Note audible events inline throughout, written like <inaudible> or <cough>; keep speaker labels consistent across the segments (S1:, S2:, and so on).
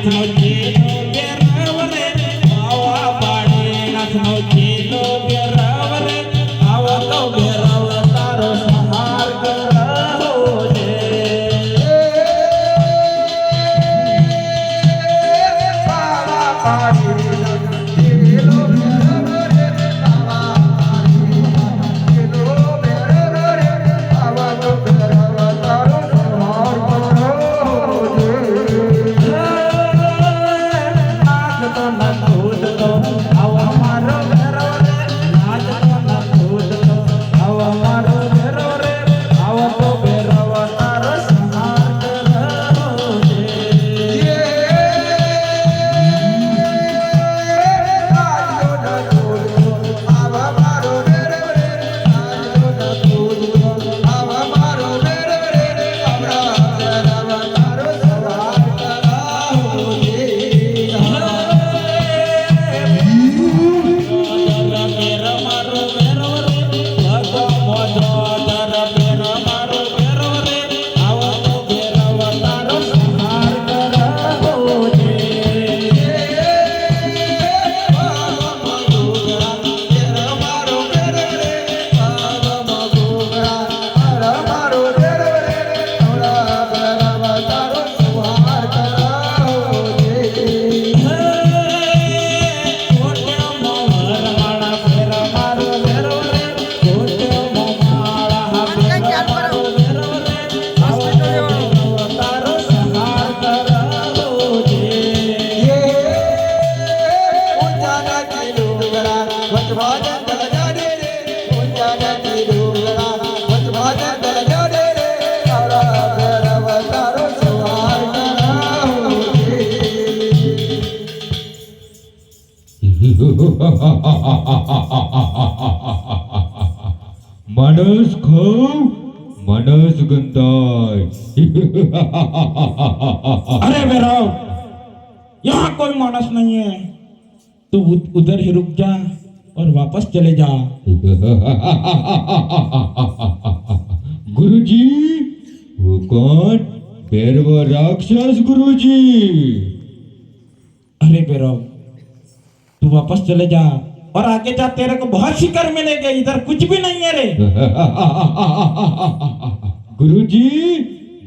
S1: નાથનો ચેલો બેરાવ રે આવા પાડે નાથનો ચેલો બેરાવ રે આવા તો બેરાવ તારો સહાર કરાવો છે
S2: આવા પાડે
S3: माणूस खाऊ माणूस गंताय अरे
S1: बेराव यहाँ कोई मानस नहीं है। तू उध- उधर ही रुक जा और वापस चले जा।
S3: गुरुजी वो कौन? भैरव राक्षस गुरुजी।
S1: अरे बेराव तू वापस चले जा। और आगे जा तेरे को बहुत शिकर मिलेंगे इधर कुछ भी नहीं है रे। <laughs>
S3: गुरुजी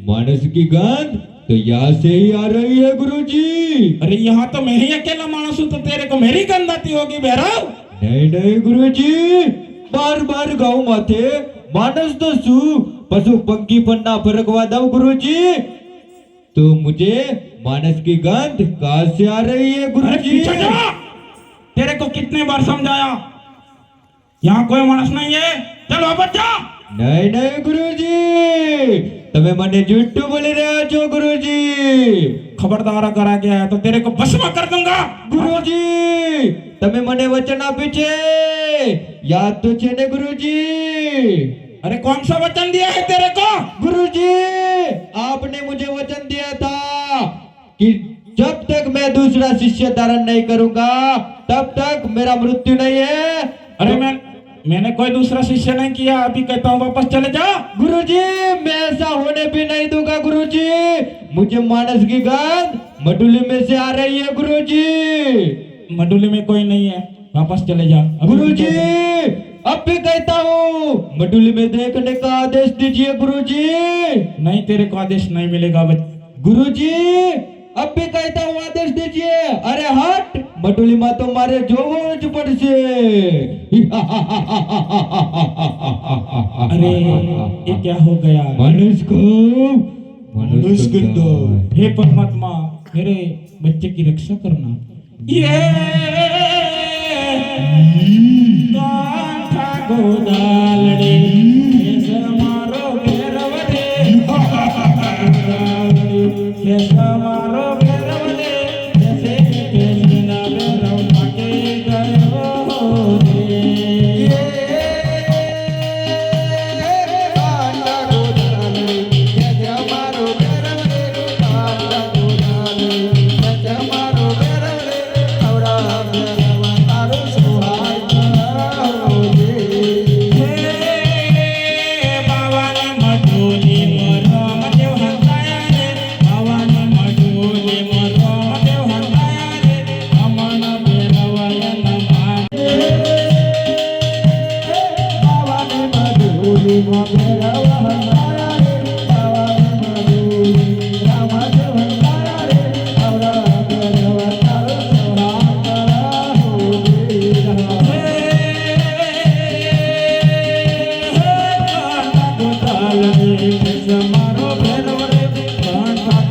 S3: मानस की गंध तो यहाँ से ही आ रही है गुरुजी।
S1: अरे यहाँ तो मैं ही अकेला मानस हूँ तो तेरे को मेरी गंध आती होगी बेराव
S3: नहीं नहीं गुरुजी बार बार गाँव माथे मानस तो सु पशु पंखी पन्ना फरकवा दो गुरुजी। तो मुझे मानस की गंध कहाँ से आ रही है गुरु जी जा।
S1: तेरे को कितने बार समझाया यहाँ कोई मानस नहीं है चल वापस जा
S3: નહીં નહીં ગુરુજી તમે મને જુઠ્ઠું બોલી રહ્યા છો ગુરુજી
S1: खबरदार अगर आ गया है तो तेरे को भस्म कर दूंगा
S3: ગુરુજી તમે મને વચન આપ્યું છે યાદ તો છે ને ગુરુજી
S1: अरे कौन सा वचन दिया है तेरे को
S3: गुरुजी आपने मुझे वचन दिया था कि जब तक मैं दूसरा शिष्य धारण नहीं करूँगा। तब तक मेरा मृत्यु नहीं है।
S1: अरे मैं मैंने कोई दूसरा शिष्य नहीं किया। अभी कहता हूँ वापस चले जा।
S3: गुरुजी मैं ऐसा होने भी नहीं दूँगा गुरुजी। मुझे मानस की गंध मटुली में से आ रही है गुरुजी।
S1: मंडुली में कोई नहीं है। वापस चले जा। गुरुजी
S3: अब भी कहता हूँ मडुली में देखने का आदेश दीजिए गुरुजी।
S1: नहीं तेरे को आदेश नहीं मिलेगा बच
S3: गुरुजी अब भी कहता हूँ आदेश दीजिए। अरे हट बटुली माँ तो मारे जोवो ज पड़से अरे ये
S1: क्या हो गया?
S3: मनुष्य को मनुष्य कर दो
S1: हे परमात्मा मेरे बच्चे की रक्षा करना। ये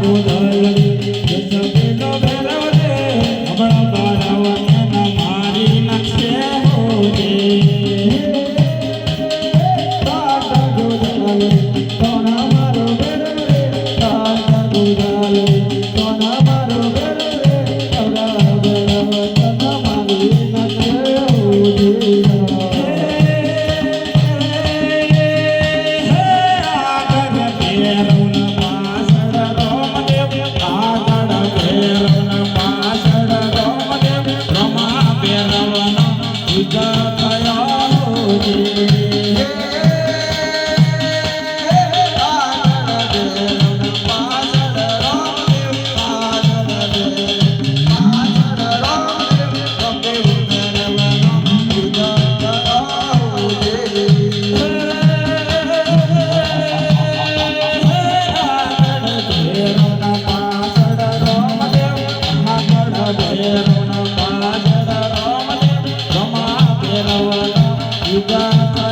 S1: 我太 Shiva.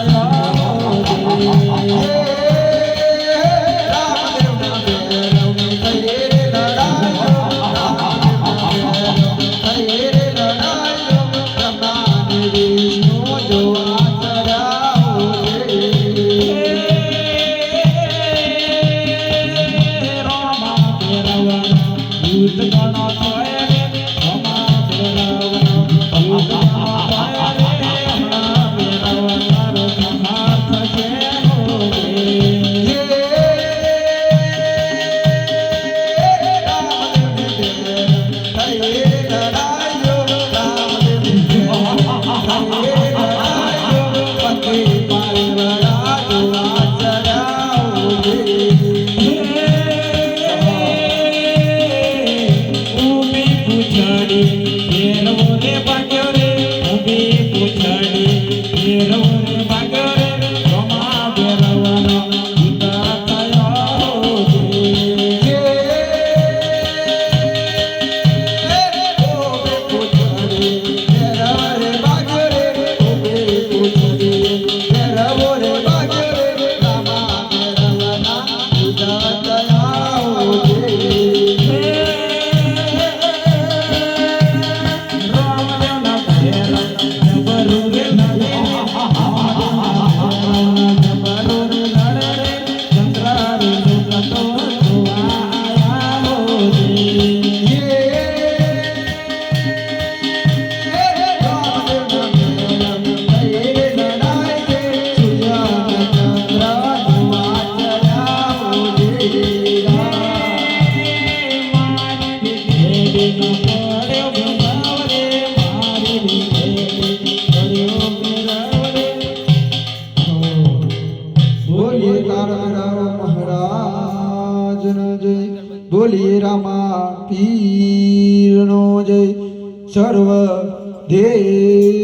S2: બોલી રામા પીરનો જય સર્વ દેવ